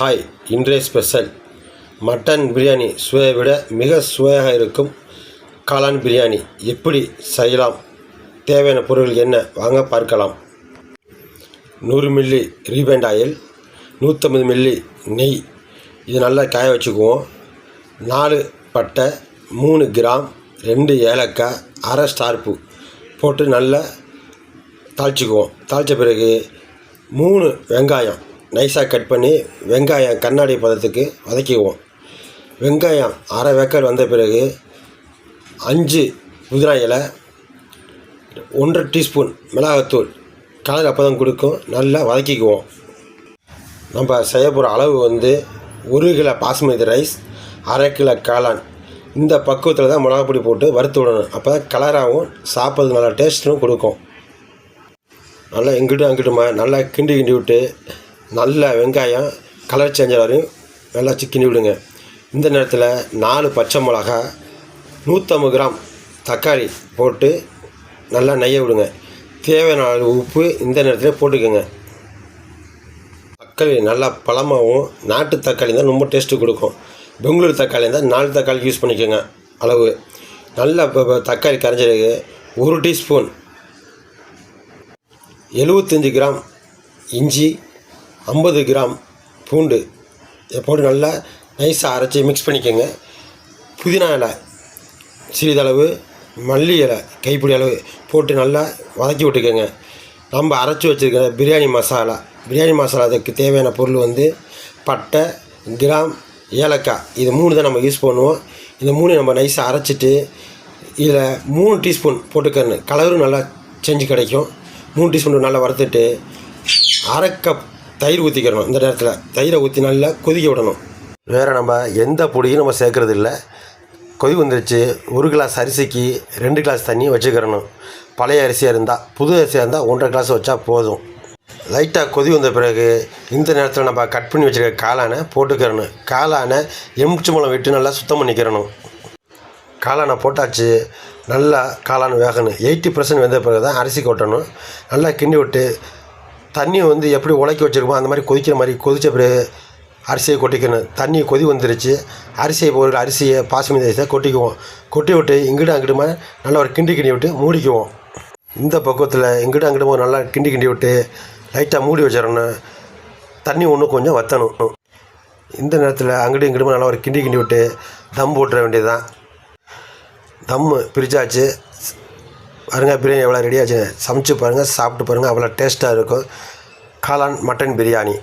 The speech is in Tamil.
ஹாய் இன்றைய ஸ்பெஷல் மட்டன் பிரியாணி சுவையை விட மிக சுவையாக இருக்கும் காளான் பிரியாணி எப்படி செய்யலாம்? தேவையான பொருள் என்ன? வாங்க பார்க்கலாம். நூறு மில்லி ரீபேண்ட் ஆயில் நூற்றம்பது மில்லி நெய். இது நல்லா காய வச்சுக்குவோம். நாலு பட்டை மூணு கிராம் ரெண்டு ஏலக்காய் அரை ஸ்டார்ப்பு போட்டு நல்லா தாளிச்சிக்குவோம். தாளித்த பிறகு மூணு வெங்காயம் நைஸாக கட் பண்ணி வெங்காயம் கண்ணாடி பதத்துக்கு வதக்கிக்குவோம். வெங்காயம் அரை வேக்காடு வந்த பிறகு அஞ்சு புதினா இலை ஒன்றரை டீஸ்பூன் மிளகாத்தூள் கலர் அப்போ தான் கொடுக்கும் நல்லா வதக்கிக்குவோம். நம்ம செய்ய போகிற அளவு வந்து ஒரு கிலோ பாஸ்மதி ரைஸ் அரை கிலோ காளான். இந்த பக்குவத்தில் தான் மிளகா பொடி போட்டு வறுத்து விடணும். அப்போ தான் கலராகவும் சாப்பிட்றது நல்லா டேஸ்ட்டும் கொடுக்கும். நல்லா இங்கிட்டும் அங்கிட்டுமா நல்லா கிண்டி கிண்டி விட்டு நல்ல வெங்காயம் கலர் சேஞ்ச் வரையும் நல்லா சிக்கினி விடுங்க. இந்த நேரத்தில் நாலு பச்சை மிளகா நூற்றம்பது கிராம் தக்காளி போட்டு நல்லா நெய்ய விடுங்க. தேவையான அளவு உப்பு இந்த நேரத்தில் போட்டுக்கோங்க. தக்காளி நல்லா பழமாகவும் நாட்டு தக்காளி தான் ரொம்ப டேஸ்ட்டு கொடுக்கும். பெங்களூர் தக்காளி இருந்தால் நாலு தக்காளி யூஸ் பண்ணிக்கோங்க அளவு. நல்லா இப்போ இப்போ தக்காளி கரைஞ்சிருக்கு ஒரு டீஸ்பூன் எழுபத்தஞ்சி கிராம் இஞ்சி ஐம்பது கிராம் பூண்டு எப்போது போட்டு நல்லா நைஸாக அரைச்சி மிக்ஸ் பண்ணிக்கோங்க. புதினா இலை சிறிதளவு மல்லி இலை கைப்பிடி அளவு போட்டு நல்லா வதக்கி விட்டுக்கோங்க. நம்ம அரைச்சி வச்சுருக்கிற பிரியாணி மசாலா பிரியாணி மசாலா அதுக்கு தேவையான பொருள் வந்து பட்டை கிராம் ஏலக்காய். இது மூணு தான் நம்ம யூஸ் பண்ணுவோம். இந்த மூணு நம்ம நைஸாக அரைச்சிட்டு இதில் மூணு டீஸ்பூன் போட்டுக்கணும் கலரும் நல்லா செஞ்சு கிடைக்கும். மூணு டீஸ்பூன் நல்லா வறுத்துட்டு அரை கப் தயிர் ஊற்றிக்கிறணும் இந்த நேரத்தில் தயிரை ஊற்றி நல்லா கொதிக்க விடணும். வேறு நம்ம எந்த பொடியும் நம்ம சேர்க்கறது இல்லை கொதி வந்துருச்சு. ஒரு கிளாஸ் அரிசிக்கு ரெண்டு கிளாஸ் தண்ணி வச்சுக்கிறணும். பழைய அரிசியாக இருந்தால் புது அரிசியாக இருந்தால் ஒன்றரை கிளாஸ் வச்சா போதும். லைட்டாக கொதி வந்த பிறகு இந்த நேரத்தில் நம்ம கட் பண்ணி வச்சுருக்க காளானை போட்டுக்கிறணும். காளானை எலுமிச்சை மூலம் விட்டு நல்லா சுத்தம் பண்ணிக்கிறணும். காளானை போட்டாச்சு. நல்லா காளான் வேகணும். எயிட்டி பர்சன்ட் வெந்த பிறகு தான் அரிசி கொட்டணும். நல்லா கிண்டி விட்டு தண்ணி வந்து எப்படி உலக்கி வச்சுருக்கோமோ அந்த மாதிரி கொதிக்கிற மாதிரி கொதித்த பிறகு அரிசியை கொட்டிக்கணும். தண்ணி கொதி வந்துருச்சு. அரிசியை ஒரு அரிசியை பாசுமதி அரிசியை கொட்டிக்குவோம். கொட்டி விட்டு இங்கிட்ட அங்கிட்டுமா நல்லா ஒரு கிண்டி கிண்டி விட்டு மூடிக்குவோம். இந்த பக்குவத்தில் இங்கிட்ட அங்கிட்டுமா நல்லா கிண்டி கிண்டி விட்டு லைட்டாக மூடி வச்சிடணும். தண்ணி ஒன்று கொஞ்சம் வற்றணும் இந்த நேரத்தில் அங்கிட்டு இங்கிட்டுமா நல்லா ஒரு கிண்டி கிண்டி விட்டு தம் போட்டுற வேண்டியதுதான். தம்மு பிரித்தாச்சு பாருங்க பிரியாணி எவ்வளோ ரெடியாச்சு சமைச்சு பாருங்கள் சாப்பிட்டு பாருங்கள் அவ்வளோ டேஸ்ட்டாக இருக்கும். காளான் மட்டன் பிரியாணி